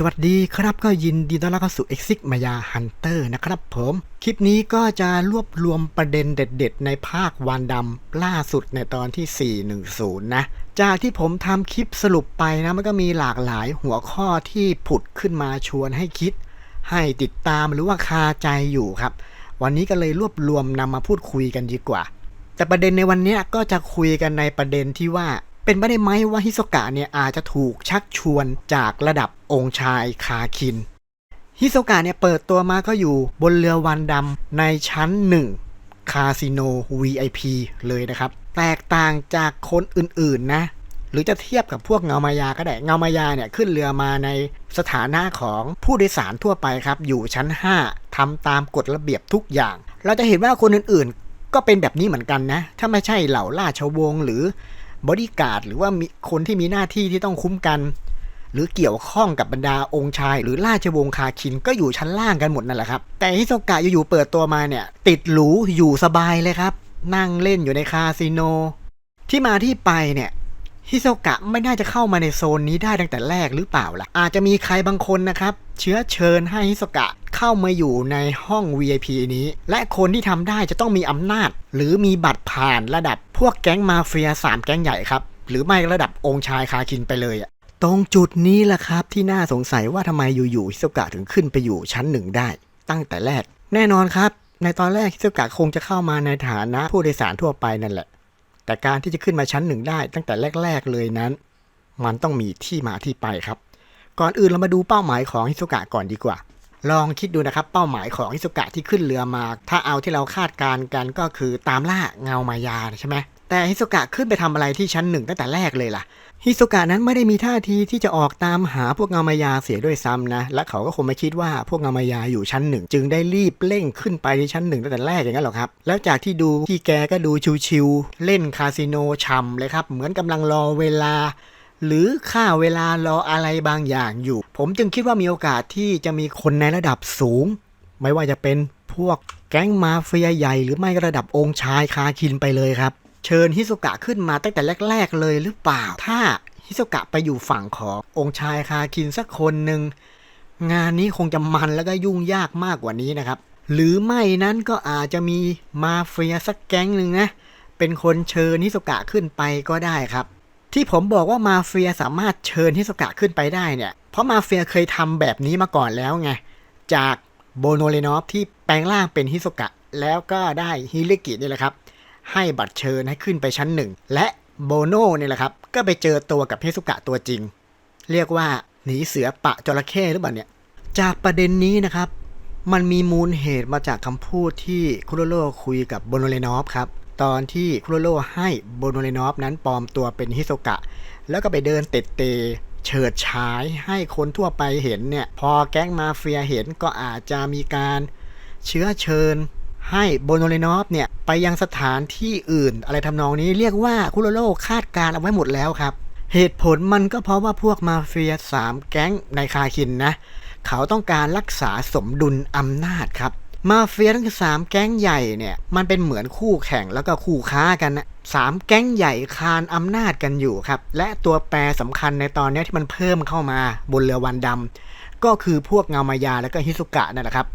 สวัสดีครับก็ยินดีต้อนรับเข้าสู่ Exit มายาฮันเตอร์นะครับผมคลิปนี้ก็จะรวบรวมประเด็นเด็ดๆ ในภาควันดำล่าสุดในตอนที่ 410 นะจากที่ผมทำคลิปสรุปไปนะ มันก็มีหลากหลายหัวข้อที่ผุดขึ้นมาชวนให้คิด ให้ติดตามหรือว่าคาใจอยู่ครับ วันนี้ก็เลยรวบรวมนำมาพูดคุยกันดีกว่า แต่ประเด็นในวันนี้ก็จะคุยกันในประเด็นที่ว่า เป็นไปได้ไหมว่าฮิโซกะเนี่ยอาจจะถูกชักชวนจากระดับองค์ชายคาคิน ฮิโซกะเนี่ยเปิดตัวมาก็อยู่บนเรือวันดำในชั้นหนึ่งคาสิโน VIP เลยนะครับ แตกต่างจากคนอื่นๆนะหรือจะเทียบกับพวกเงามายาก็ได้ เงามายาเนี่ยขึ้นเรือมาในสถานะของผู้โดยสารทั่วไปครับ อยู่ชั้น 5ทำตามกฎระเบียบทุกอย่าง เราจะเห็นว่าคนอื่นๆ ก็เป็นแบบนี้เหมือนกันนะ ถ้าไม่ใช่เหล่าราชวงศ์หรือ บอดี้การ์ดหรือว่ามีคนที่มีหน้าที่ที่ต้องคุ้มกัน หรือเกี่ยวข้องกับบรรดาองค์ชาย หรือราชวงศ์คาคินก็อยู่ชั้นล่างกันหมดนั่นแหละครับ แต่ฮิโซกะอยู่ๆเปิดตัวมาเนี่ย ติดหรูอยู่สบายเลยครับ นั่งเล่นอยู่ในคาสิโนที่มาที่ไปเนี่ย ฮิโซกะไม่น่าจะเข้ามาในโซนนี้ได้ตั้งแต่แรกหรือเปล่าล่ะ อาจจะมีใครบางคนนะครับ เชื้อเชิญให้ฮิโซกะเข้ามาอยู่ในห้อง VIP นี้ และคนที่ทำได้จะต้องมีอำนาจ หรือมีบัตรผ่านระดับพวกแก๊งมาเฟียสามแก๊งใหญ่ครับ หรือไม่ระดับองค์ชายคาคินไปเลยอะตรงจุดนี้แหละครับที่น่าสงสัยว่าทำไมอยู่ๆฮิโซกะถึงขึ้นไปอยู่ชั้นหนึ่งได้ ตั้งแต่แรก แน่นอนครับ ในตอนแรกฮิโซกะคงจะเข้ามาในฐานะผู้โดยสารทั่วไปนั่นแหละ แต่การที่จะขึ้นมาชั้นหนึ่งได้ตั้งแต่แรก ๆเลยนั้น มันต้องมีที่มาที่ไปครับ ก่อนอื่นเรามาดูเป้าหมายของฮิสุกะก่อนดีกว่า ลองคิดดูนะครับ เป้าหมายของฮิสุกะที่ขึ้นเรือมา ถ้าเอาที่เราคาดการกันก็คือตามล่าเงามายาใช่ไหมแต่ฮิสุกะขึ้นไปทำอะไรที่ชั้นหนึ่งตั้งแต่แรกเลยล่ะ ฮิโซกะนั้นไม่ได้มีท่าทีที่จะออกตามหาพวกเงามายาเสียด้วยซ้ำนะ และเขาก็คงไม่คิดว่าพวกเงามายาอยู่ชั้นหนึ่ง จึงได้รีบเร่งขึ้นไปที่ชั้นหนึ่งตั้งแต่แรกอย่างนั้นหรอครับ แล้วจากที่ดูพี่แกก็ดูชิวๆเล่นคาสิโนช่ำเลยครับ เหมือนกำลังรอเวลา หรือค่าเวลารออะไรบางอย่างอยู่ ผมจึงคิดว่ามีโอกาสที่จะมีคนในระดับสูง ไม่ว่าจะเป็นพวกแก๊งมาเฟียใหญ่ หรือไม่ก็ระดับองค์ชายคาคินไปเลยครับ เชิญฮิโซกะขึ้นมาตั้งแต่แรก ๆ เลยหรือเปล่า ถ้าฮิโซกะไปอยู่ฝั่งขององค์ชายคาคินสักคนหนึ่งงานนี้คงจะมันแล้วก็ยุ่งยากมากกว่านี้นะครับ หรือไม่นั้นก็อาจจะมีมาเฟียสักแก๊งหนึ่งนะ เป็นคนเชิญฮิโซกะขึ้นไปก็ได้ครับ ที่ผมบอกว่ามาเฟียสามารถเชิญฮิโซกะขึ้นไปได้เนี่ย เพราะมาเฟียเคยทำแบบนี้มาก่อนแล้วไง จากโบโนเลนอฟที่แปลงร่างเป็นฮิโซกะแล้วก็ได้ฮิริกินี่แหละครับ ให้บัตรเชิญให้ขึ้นไปชั้นหนึ่งและโบโน่เนี่ยแหละครับ ก็ไปเจอตัวกับเฮิโซกะตัวจริง เรียกว่าหนีเสือปะจระเข้หรือเปล่าเนี่ย จากประเด็นนี้นะครับ มันมีมูลเหตุมาจากคำพูดที่คุโรโรคุยกับโบโนเลนอฟครับ ตอนที่คุโรโรให้โบโนเลนอฟนั้นปลอมตัวเป็นฮิโซกะ แล้วก็ไปเดินเตะเตเฉิดฉายให้คนทั่วไปเห็นเนี่ย พอแก๊งมาเฟียเห็นก็อาจจะมีการเชื้อเชิญ ให้โบโนเลนอฟเนี่ยไปยังสถานที่อื่น อะไรทำนองนี้เรียกว่าคุโรโรคาดการเอาไว้หมดแล้วครับ เหตุผลมันก็เพราะว่าพวกมาเฟียสามแก๊งในคาคินนะ เขาต้องการรักษาสมดุลอำนาจครับมาเฟียทั้งสามแก๊งใหญ่เนี่ยมันเป็นเหมือนคู่แข่งแล้วก็คู่ค้ากันนะสามแก๊งใหญ่คานอำนาจกันอยู่ครับ และตัวแปรสำคัญในตอนนี้ที่มันเพิ่มเข้ามาบนเรือวันดำก็คือพวกเงามายาและก็ฮิสุกะนั่นแหละครับ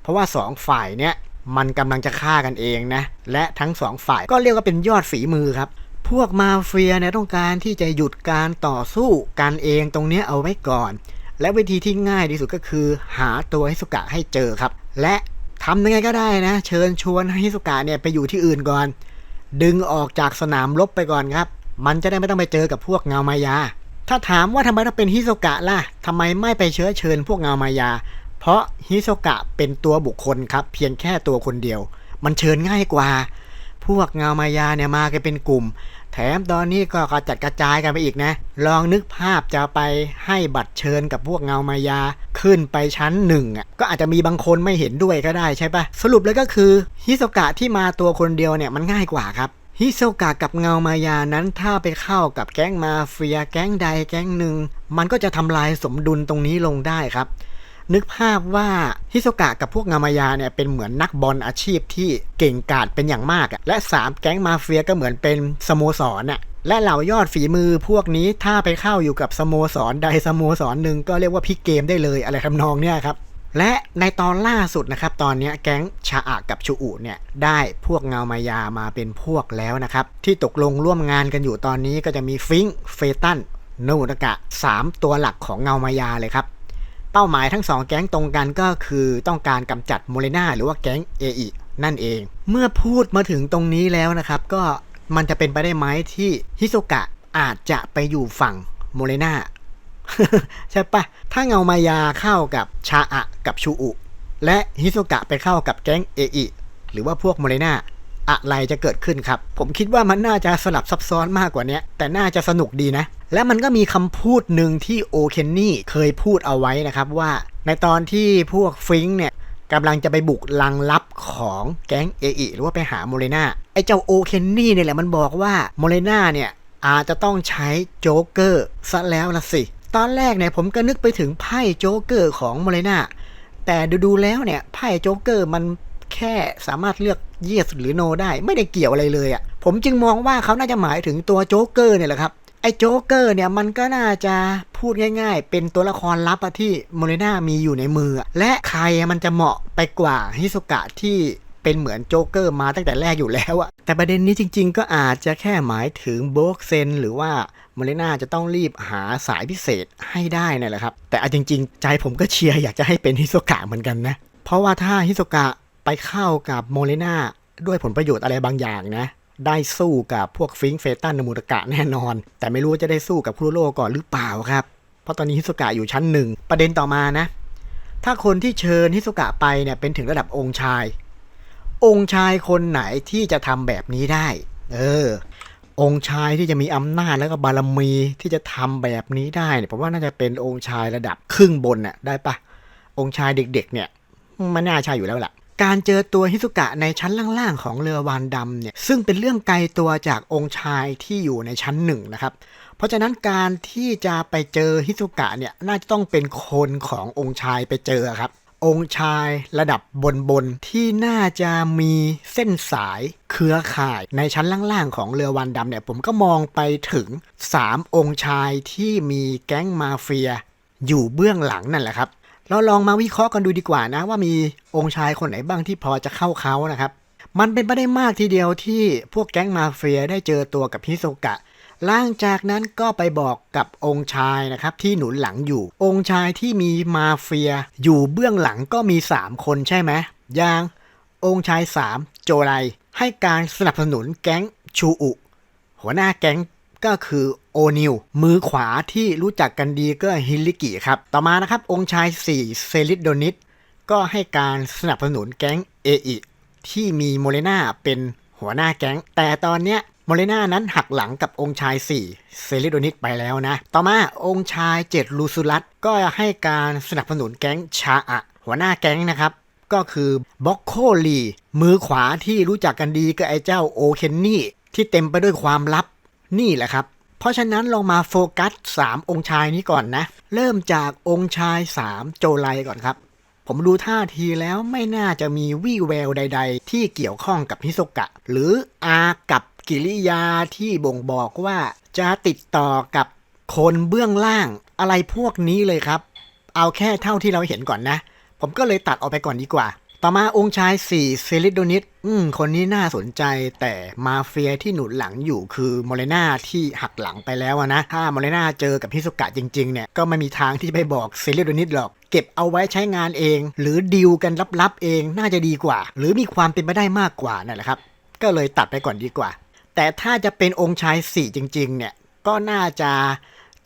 เพราะว่าสองฝ่ายเนี่ย มันกำลังจะฆ่ากันเองนะ และทั้งสองฝ่ายก็เรียกว่าเป็นยอดฝีมือครับ พวกมาเฟียเนี่ยต้องการที่จะหยุดการต่อสู้กันเองตรงเนี้ยเอาไว้ก่อน และวิธีที่ง่ายที่สุดก็คือ หาตัวฮิสุกะให้เจอครับ และทำยังไงก็ได้นะ เชิญชวนให้ฮิสุกะเนี่ยไปอยู่ที่อื่นก่อน ดึงออกจากสนามรบไปก่อนครับ มันจะได้ไม่ต้องไปเจอกับพวกเงามายา ถ้าถามว่าทำไมต้องเป็นฮิโซกะล่ะทำไมไม่ไปเชื้อเชิญพวกเงามายา เพราะฮิโซกะเป็นตัวบุคคลครับเพียงแค่ตัวคนเดียว มันเชิญง่ายกว่า พวกเงามายาเนี่ยมากันเป็นกลุ่ม แถมตอนนี้ก็กระจัดกระจายกันไปอีกนะ ลองนึกภาพจะไปให้บัตรเชิญกับพวกเงามายาขึ้นไปชั้นหนึ่งอะก็อาจจะมีบางคนไม่เห็นด้วยก็ได้ใช่ปะสรุปเลยก็คือฮิโซกะที่มาตัวคนเดียวเนี่ยมันง่ายกว่าครับฮิโซกะกับเงามายานั้นถ้าไปเข้ากับแก๊งมาเฟียแก๊งใดแก๊งหนึ่ง มันก็จะทำลายสมดุลตรงนี้ลงได้ครับ นึกภาพว่าฮิโซกะกับพวกงามายาเนี่ยเป็นเหมือนนักบอลอาชีพที่เก่งกาจเป็นอย่างมากอะและ 3 แก๊งมาเฟียก็เหมือนเป็นสโมสรน่ะและเหล่ายอดฝีมือพวกนี้ถ้าไปเข้าอยู่กับสโมสรใดสโมสรหนึ่งก็เรียกว่าพลิเกมได้เลยอะไรทำนองเนี่ยครับและในตอนล่าสุดนะครับตอนนี้แก๊งชาอะกับชูอุเนี่ยได้พวกเงามายามาเป็นพวกแล้วนะครับ ที่ตกลงร่วมงานกันอยู่ตอนนี้ก็จะมีฟิงค์เฟตันโนนากะ 3 ตัวหลักของเงามายาเลยครับ เป้าหมายทั้งสองแก๊งตรงกันก็คือต้องการกำจัดโมเลนาหรือว่าแก๊งเออินั่นเอง เมื่อพูดมาถึงตรงนี้แล้วนะครับ ก็มันจะเป็นไปได้ไหมที่ฮิโซกะอาจจะไปอยู่ฝั่งโมเลนาใช่ปะถ้าเงามายาเข้ากับชาอะกับชูอุ และฮิโซกะไปเข้ากับแก๊งเออิหรือว่าพวกโมเลนา อะไรจะเกิดขึ้นครับ ผมคิดว่ามันน่าจะสลับซับซ้อนมากกว่านี้แต่น่าจะสนุกดีนะ และมันก็มีคำพูดหนึ่งที่โอเคนนี่เคยพูดเอาไว้นะครับว่า ในตอนที่พวกฟิงเนี่ยกำลังจะไปบุกลังลับของแก๊งเออิหรือว่าไปหาโมเลนาไอ้เจ้าโอเคนนี่เนี่ยแหละมันบอกว่าโมเลนาเนี่ยอาจจะต้องใช้โจ๊กเกอร์ซะแล้วละสิ ตอนแรกเนี่ยผมก็นึกไปถึงไพ่โจ๊กเกอร์ของโมเลนาแต่ดูๆแล้วเนี่ยไพ่โจ๊กเกอร์มัน แค่สามารถเลือก yes หรือ no ได้ไม่ได้เกี่ยวอะไรเลยอะ่ะผมจึงมองว่าเขาน่าจะหมายถึงตัวโจ๊กเกอร์เนี่ยแหละครับไอ้โจ๊กเกอร์เนี่ยมันก็น่าจะพูดง่าย ๆ เป็นตัวละครลับที่โมเลนามีอยู่ในมือ และใครมันจะเหมาะไปกว่าฮิสุกะที่เป็นเหมือนโจ๊กเกอร์มาตั้งแต่แรกอยู่แล้วอะแต่ประเด็นนี้จริง ๆ ก็อาจจะแค่หมายถึงโบกเซนหรือว่าโมเลนาจะต้องรีบหาสายพิเศษให้ได้นั่แหละครับ แต่เอาจริง ๆ ใจผมก็เชียร์อยากจะให้เป็นฮิโซกะเหมือนกันนะ เพราะว่าถ้าฮิโซกะ ไปเข้ากับโมเลนาด้วยผลประโยชน์อะไรบางอย่างนะ ได้สู้กับพวกฟิงเฟตันนมูตกะแน่นอน แต่ไม่รู้จะได้สู้กับคุโรโรก่อนหรือเปล่าครับ เพราะตอนนี้ฮิโซกะอยู่ชั้นหนึ่งประเด็นต่อมานะ ถ้าคนที่เชิญฮิโซกะไปเนี่ยเป็นถึงระดับองค์ชาย องค์ชายคนไหนที่จะทำแบบนี้ได้ เออ องค์ชายที่จะมีอำนาจแล้วก็บารมีที่จะทำแบบนี้ได้เนี่ยผมว่าน่าจะเป็นองค์ชายระดับครึ่งบนน่ะได้ปะองค์ชายเด็ก ๆ เนี่ยมันน่าใช่อยู่แล้วล่ะ การเจอตัวฮิสุกะในชั้นล่างๆของเรือวานดำเนี่ยซึ่งเป็นเรื่องไกลตัวจากองค์ชายที่อยู่ในชั้นหนึ่งนะครับ เพราะฉะนั้นการที่จะไปเจอฮิสุกะเนี่ยน่าจะต้องเป็นคนขององค์ชายไปเจอครับ องค์ชายระดับบนบนๆที่น่าจะมีเส้นสายเครือข่ายในชั้นล่างๆของเรือวันดำเนี่ยผมก็มองไปถึง 3 องค์ชายที่มีแก๊งมาเฟีย อยู่เบื้องหลังนั่นแหละครับ เราลองมาวิเคราะห์กันดูดีกว่านะ ว่ามีองค์ชายคนไหนบ้างที่พอจะเข้าเขานะครับ มันเป็นไปได้มากทีเดียวที่พวกแก๊งมาเฟียได้เจอตัวกับฮิโซกะหลังจากนั้นก็ไปบอกกับองค์ชายนะครับที่หนุนหลังอยู่ องค์ชายที่มีมาเฟีย อยู่เบื้องหลังก็มี 3 คนใช่ไหมอย่าง องค์ชาย 3 โจไลให้การสนับสนุนแก๊งชูอุ หัวหน้าแก๊ง ก็คือโอนิวมือขวาที่รู้จักกันดีก็ฮิลิกิครับ ต่อมานะครับ องค์ชาย 4 เซลิดโดนิสก็ให้การสนับสนุนแก๊งเออิที่มีโมเลนาเป็นหัวหน้าแก๊ง แต่ตอนเนี้ยโมเลนานั้นหักหลังกับองค์ชาย 4 เซลิโดนิสไปแล้วนะ ต่อมาองค์ชาย 7 ลูซูลัสก็ให้การสนับสนุนแก๊งชาอะ หัวหน้าแก๊งนะครับ ก็คือบ็อกโคลี มือขวาที่รู้จักกันดีก็ไอ้เจ้าโอเคนนี่ ที่เต็มไปด้วยความลับ นี่แหละครับ เพราะฉะนั้นลองมาโฟกัส 3 องค์ชายนี้ก่อนนะ เริ่มจากองค์ชาย 3 โจไลก่อนครับ ผมดูท่าทีแล้วไม่น่าจะมีวี่แววใด ๆ ที่เกี่ยวข้องกับฮิโซกะ หรืออากับกิริยาที่บ่งบอกว่าจะติดต่อกับคนเบื้องล่างอะไรพวกนี้เลยครับ เอาแค่เท่าที่เราเห็นก่อนนะ ผมก็เลยตัดออกไปก่อนดีกว่า ต่อมาองค์ชาย4เซลิโดนิสอืมคนนี้น่าสนใจแต่มาเฟียที่หนุนหลังอยู่คือโมเลนาที่หักหลังไปแล้วนะ ถ้าโมเลนาเจอกับฮิสุกะจริงๆเนี่ยก็ไม่มีทางที่จะไปบอกเซลิโดนิสหรอก เก็บเอาไว้ใช้งานเอง หรือดีลกันลับๆเองน่าจะดีกว่า หรือมีความเป็นไปได้มากกว่านั่นแหละครับ ก็เลยตัดไปก่อนดีกว่า แต่ถ้าจะเป็นองค์ชาย4จริง ๆ เนี่ยก็น่าจะ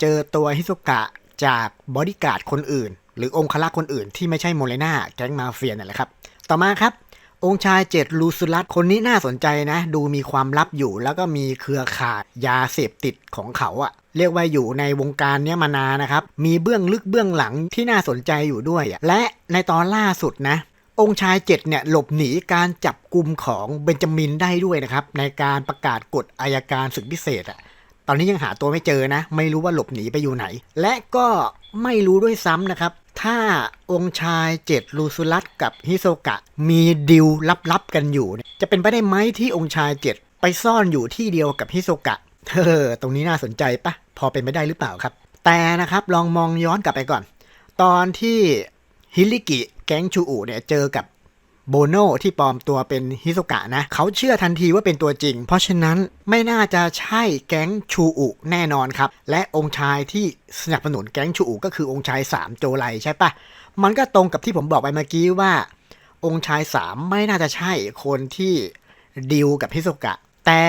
เจอตัวฮิสุกะจากบอดี้การ์ดคนอื่น หรือองคลักษ์คนอื่นที่ไม่ใช่โมเลนาแก๊งมาเฟียนั่นแหละครับ ต่อมาครับ องค์ชายเจ็ดลูซุลัสคนนี้น่าสนใจนะ ดูมีความลับอยู่ แล้วก็มีเครือข่ายยาเสพติดของเขาอะเรียกว่าอยู่ในวงการเนี้ยมานานนะครับ มีเบื้องลึกเบื้องหลังที่น่าสนใจอยู่ด้วยอะและในตอนล่าสุดนะ องค์ชายเจ็ดเนี่ยหลบหนีการจับกลุ่มของเบนจามินได้ด้วยนะครับ ในการประกาศกฎอายการศึกพิเศษอะตอนนี้ยังหาตัวไม่เจอนะ ไม่รู้ว่าหลบหนีไปอยู่ไหน และก็ไม่รู้ด้วยซ้ำนะครับ ถ้าองค์ชายเจ็ดลูซุลัสกับฮิโซกะ มีดิวลับๆกันอยู่เนี่ยจะเป็นไปได้ไหมที่องค์ชายเจ็ดไปซ่อนอยู่ที่เดียวกับฮิโซกะเออตรงนี้น่าสนใจปะพอเป็นไม่ได้หรือเปล่าครับ แต่นะครับลองมองย้อนกลับไปก่อน ตอนที่ฮิริกิแก๊งชูอูเนี่ยเจอกับ โบโนที่ปลอมตัวเป็นฮิโซกะนะเขาเชื่อทันทีว่าเป็นตัวจริง เพราะฉะนั้นไม่น่าจะใช่แก๊งชูอุแน่นอนครับ และองค์ชายที่สนับสนุนแก๊งชูอุก็คือองค์ชายสามโจไลใช่ปะมันก็ตรงกับที่ผมบอกไปเมื่อกี้ว่า องค์ชายสามไม่น่าจะใช่คนที่ดิวกับฮิโซกะ แต่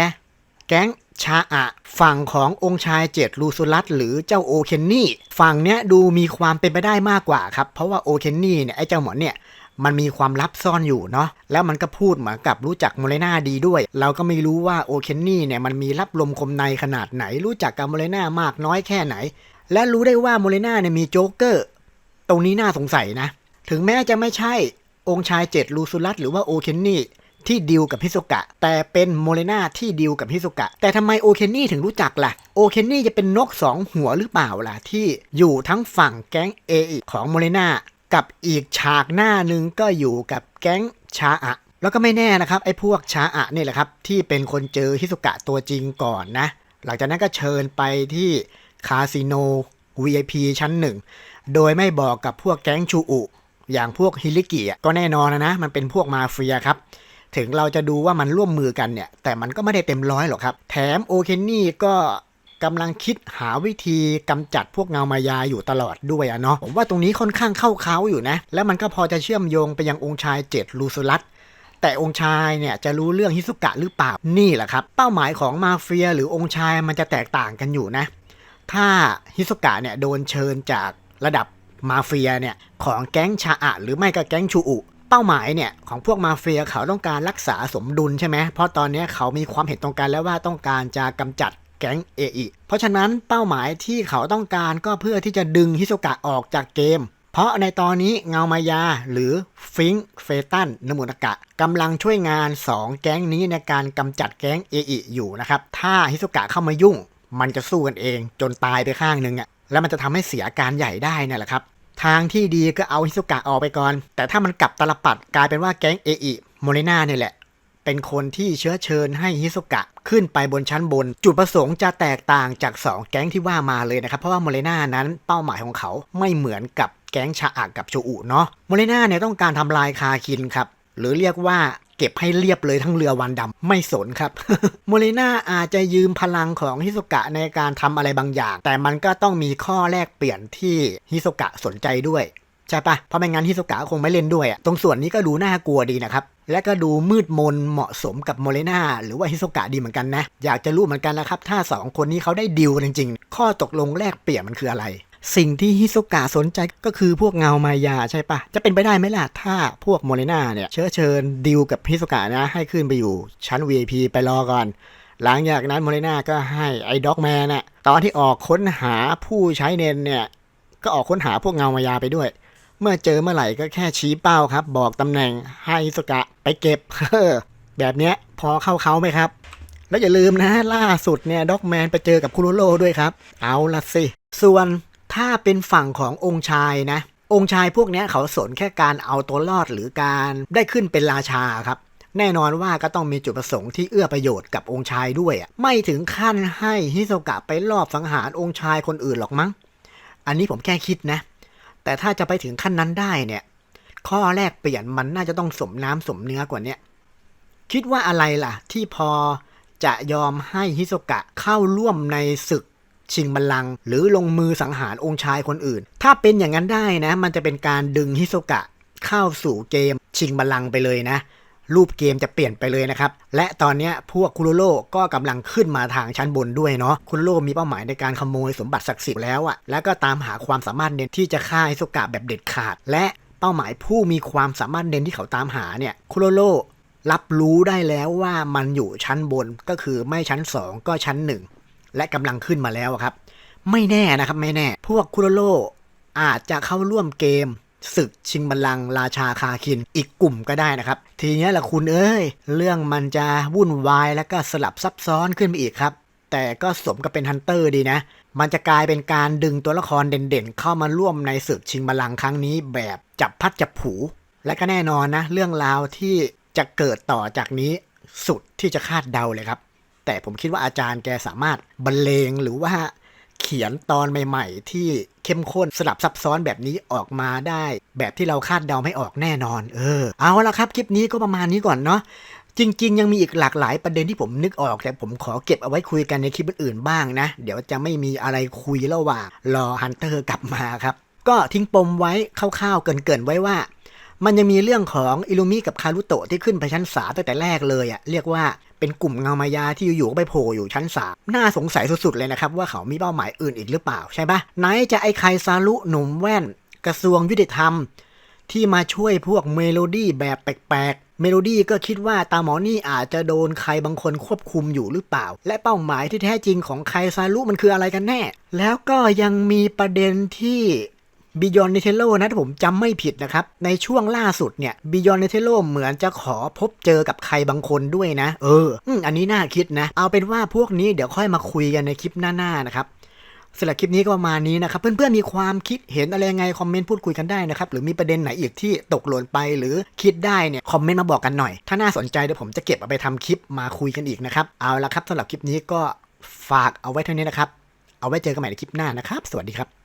แก๊งชาอะฝั่งขององค์ชายเจ็ดลูซุรัตหรือเจ้าโอเคนนี่ฝั่งเนี้ยดูมีความเป็นไปได้มากกว่าครับ เพราะว่าโอเคนนี่เนี่ยไอ้เจ้าหมอนเนี่ย มันมีความลับซ่อนอยู่เนาะแล้วมันก็พูดเหมือนกับรู้จักโมเลนาดีด้วย เราก็ไม่รู้ว่าโอเคนนี่เนี่ยมันมีรับลมคมในขนาดไหน รู้จักกับโมเลนามากน้อยแค่ไหน และรู้ได้ว่าโมเลนาเนี่ยมีโจ๊กเกอร์ตรงนี้น่าสงสัยนะ ถึงแม้จะไม่ใช่องค์ชายเจ็ดลูซุรัตหรือว่าโอเคนนี่ที่ดิวกับฮิโซกะ แต่เป็นโมเลนาที่ดิวกับฮิโซกะ แต่ทำไมโอเคนนี่ถึงรู้จักล่ะ โอเคนนี่จะเป็นนกสองหัวหรือเปล่าล่ะ ที่อยู่ทั้งฝั่งแก๊งเอของโมเลนา กับอีกฉากหน้าหนึ่งก็อยู่กับแก๊งชาอะ แล้วก็ไม่แน่นะครับไอ้พวกชาอะนี่แหละครับที่เป็นคนเจอฮิสุกะตัวจริงก่อนนะ หลังจากนั้นก็เชิญไปที่คาสิโน VIP ชั้นหนึ่งโดยไม่บอกกับพวกแก๊งชูอุ อย่างพวกฮิลิกิอะก็แน่นอนนะนะ มันเป็นพวกมาเฟียครับถึงเราจะดูว่ามันร่วมมือกันเนี่ย แต่มันก็ไม่ได้เต็มร้อยหรอกครับ แถมโอเคนนี่ก็ กำลังคิดหาวิธีกำจัดพวกเงามายาอยู่ตลอดด้วยอะเนาะผมว่าตรงนี้ค่อนข้างเข้าเขาอยู่นะ แล้วมันก็พอจะเชื่อมโยงไปยังองค์ชายเจ็ดลูซุรัตแต่องค์ชายเนี่ยจะรู้เรื่องฮิสุกะหรือเปล่านี่แหละครับ เป้าหมายของมาเฟียหรือองค์ชายมันจะแตกต่างกันอยู่นะ ถ้าฮิสุกะเนี่ยโดนเชิญจากระดับมาเฟียเนี่ยของแก๊งชาอะหรือไม่ก็แก๊งชูอุเป้าหมายเนี่ยของพวกมาเฟียเขาต้องการรักษาสมดุลใช่ไหมเพราะตอนนี้เขามีความเห็นตรงกันแล้วว่าต้องการจะกำจัด แก๊งเอไเพราะฉะนั้นเป้าหมายที่เขาต้องการก็เพื่อที่จะดึงฮิโซกะออกจากเกม เพราะในตอนนี้เงามายาหรือฟิงค์เฟตันนมุนากะกำลังช่วยงาน 2 แก๊งนี้ในการกำจัดแก๊งเอไอยู่นะครับ ถ้าฮิโซกะเข้ามายุ่ง มันจะสู้กันเอง จนตายไปข้างหนึ่งอะ่ะแล้วมันจะทำให้เสียการใหญ่ได้นั่นแหละครับทางที่ดีก็เอาฮิโซกะออกไปก่อน แต่ถ้ามันกลับตลปัดกลายเป็นว่าแก๊งเอไโมเลนาเนี่ยแหละ เป็นคนที่เชื้อเชิญให้ฮิโซกะขึ้นไปบนชั้นบน จุดประสงค์จะแตกต่างจาก 2 แก๊งที่ว่ามาเลยนะครับ เพราะว่าโมเลนานั้นเป้าหมายของเขาไม่เหมือนกับแก๊งชาอะกับโชอุเนาะโมเลนาเนี่ยต้องการทำลายคาคินครับหรือเรียกว่าเก็บให้เรียบเลยทั้งเรือวันดำไม่สนครับโมเลนาอาจจะยืมพลังของฮิโซกะในการทำอะไรบางอย่าง แต่มันก็ต้องมีข้อแลกเปลี่ยนที่ฮิโซกะสนใจด้วย ใช่ปะเพราะไม่งั้นฮิโซกะคงไม่เล่นด้วยอะตรงส่วนนี้ก็ดูน่ากลัวดีนะครับ และก็ดูมืดมนเหมาะสมกับโมเลนาหรือว่าฮิโซกะดีเหมือนกันนะ อยากจะรู้เหมือนกันนะครับ ถ้า 2 คนนี้เขาได้ดิวจริงๆ ข้อตกลงแลกเปลี่ยนมันคืออะไร สิ่งที่ฮิโซกะสนใจก็คือพวกเงามายาใช่ปะจะเป็นไปได้ไหมล่ะถ้าพวกโมเลนาเนี่ยเชื้อเชิญดิวกับฮิโซกะนะ ให้ขึ้นไปอยู่ชั้น VIP ไปรอก่อนหลังจากนั้นโมเลนาก็ให้ไอ้ด็อกแมนน่ะตอนที่ออกค้นหาผู้ใช้เนนเนี่ยก็ออกค้นหาพวกเงามายาไปด้วย เมื่อเจอเมื่อไหร่ก็แค่ชี้เป้าครับ บอกตำแหน่งให้ฮิโซกะไปเก็บแบบเนี้ยพอเข้าเขาไหมครับ แล้วอย่าลืมนะล่าสุดเนี่ยด็อกแมนไปเจอกับคุโรโรด้วยครับ เอาละสิ ส่วนถ้าเป็นฝั่งขององค์ชายนะ องค์ชายพวกนี้เขาสนแค่การเอาตัวรอดหรือการได้ขึ้นเป็นราชาครับแน่นอนว่าก็ต้องมีจุดประสงค์ที่เอื้อประโยชน์กับองค์ชายด้วยอะไม่ถึงขั้นให้ฮิโซกะไปลอบสังหารองค์ชายคนอื่นหรอกมั้ง อันนี้ผมแค่คิดนะ แต่ถ้าจะไปถึงขั้นนั้นได้เนี่ย ข้อแรกเปลี่ยนมันน่าจะต้องสมน้ำสมเนื้อกว่านี้คิดว่าอะไรล่ะ ที่พอจะยอมให้ฮิโซกะเข้าร่วมในศึกชิงบัลลังก์หรือลงมือสังหารองค์ชายคนอื่น ถ้าเป็นอย่างนั้นได้นะ มันจะเป็นการดึงฮิโซกะเข้าสู่เกมชิงบัลลังก์ไปเลยนะ รูปเกมจะเปลี่ยนไปเลยนะครับ และตอนนี้พวกคุโรโร่ก็กำลังขึ้นมาทางชั้นบนด้วยเนาะคุโรโร่มีเป้าหมายในการขโมยสมบัติศักดิ์สิทธิ์แล้วอะแล้วก็ตามหาความสามารถเด่นที่จะฆ่าฮิโซกะแบบเด็ดขาด และเป้าหมายผู้มีความสามารถเด่นที่เขาตามหาเนี่ยคุโรโร่รับรู้ได้แล้วว่ามันอยู่ชั้นบนก็คือไม่ชั้น 2 ก็ชั้น 1 และกำลังขึ้นมาแล้วครับ ไม่แน่นะครับไม่แน่ พวกคุโรโร่อาจจะเข้าร่วมเกม ศึกชิงบัลลังก์ราชาคาคินอีกกลุ่มก็ได้นะครับ ทีนี้แหละคุณเอ้ย เรื่องมันจะวุ่นวายแล้วก็สลับซับซ้อนขึ้นไปอีกครับ แต่ก็สมกับเป็นฮันเตอร์ดีนะ มันจะกลายเป็นการดึงตัวละครเด่นๆ เข้ามาร่วมในศึกชิงบัลลังก์ครั้งนี้แบบจับพัดจับผู และก็แน่นอนนะ เรื่องราวที่จะเกิดต่อจากนี้สุดที่จะคาดเดาเลยครับ แต่ผมคิดว่าอาจารย์แกสามารถบรรเลงหรือว่าเขียนตอนใหม่ ๆ ที่ เข้มข้นสลับซับซ้อนแบบนี้ออกมาได้ แบบที่เราคาดเดาไม่ออกแน่นอน เออ เอาละครับคลิปนี้ก็ประมาณนี้ก่อนเนาะจริงๆ ยังมีอีกหลากหลายประเด็นที่ผมนึกออก แต่ผมขอเก็บเอาไว้คุยกันในคลิปอื่นๆบ้างนะ เดี๋ยวจะไม่มีอะไรคุยระหว่างรอฮันเตอร์กลับมาครับ ก็ทิ้งปมไว้คร่าวๆเกินๆไว้ว่า มันยังมีเรื่องของอิลูมิกับคารุโตะที่ขึ้นไปชั้นสามตั้งแต่แรกเลยอะ่ะเรียกว่าเป็นกลุ่มเงามายาที่อยู่ๆก็ไปโผล่อยู่ชั้นสามน่าสงสัยสุดๆเลยนะครับ ว่าเขามีเป้าหมายอื่นอีกหรือเปล่าใช่ปะไหนจะไอ้ไคซารุหนุ่มแว่น กระทรวงยุติธรรม ที่มาช่วยพวกเมโลดี้แบบแปลกๆเมโลดี้ก็คิดว่าตาหมอนี่อาจจะโดนใครบางคนควบคุมอยู่หรือเปล่า และเป้าหมายที่แท้จริงของไคซารุมันคืออะไรกันแน่ แล้วก็ยังมีประเด็นที่ บิยอนเนเทโลนะถ้าผมจำไม่ผิดนะครับ ในช่วงล่าสุดเนี่ยบิยอนเนเทโลเหมือนจะขอพบเจอกับใครบางคนด้วยนะ เอออันนี้น่าคิดนะ เอาเป็นว่าพวกนี้เดี๋ยวค่อยมาคุยกันในคลิปหน้าๆนะครับสำหรับคลิปนี้ก็ประมาณนี้นะครับ เพื่อนๆมีความคิดเห็นอะไรยังไงคอมเมนต์พูดคุยกันได้นะครับ หรือมีประเด็นไหนอีกที่ตกหล่นไปหรือคิดได้เนี่ยคอมเมนต์มาบอกกันหน่อย ถ้าน่าสนใจเดี๋ยวผมจะเก็บเอาไปทำคลิปมาคุยกันอีกนะครับ เอาละครับสำหรับคลิปนี้ก็ฝากเอาไว้เท่านี้นะครับ เอาไว้เจอกันใหม่ในคลิปหน้านะครับ สวัสดีครับ